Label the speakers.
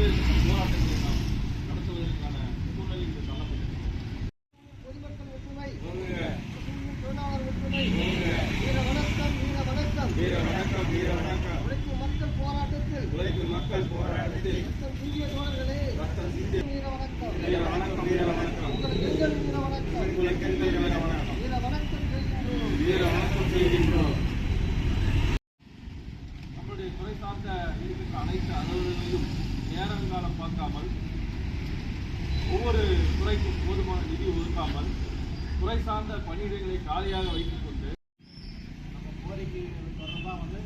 Speaker 1: தொடர்ந்து போராட்டங்களை நாம் நடத்துவதற்கான
Speaker 2: வணக்கம் மக்கள் போராட்டத்தில் தோழர்களே ரத்தம் சிந்திய வீர வணக்கம் வீர வணக்கம் வணக்கம் உங்களுக்கு எங்கள் வீர வணக்கம்
Speaker 1: நம்முடைய துறை சார்ந்த அனைத்து அலுவலர்கள் நேரம் பார்க்காமல் ஒவ்வொரு துறைக்கும் போதுமான நிதி ஒதுக்காமல் துறை சார்ந்த பணியிடங்களை காலியாக வைத்துக்கொண்டு
Speaker 3: நம்ம கோரிக்கை தொடர்பாக வந்து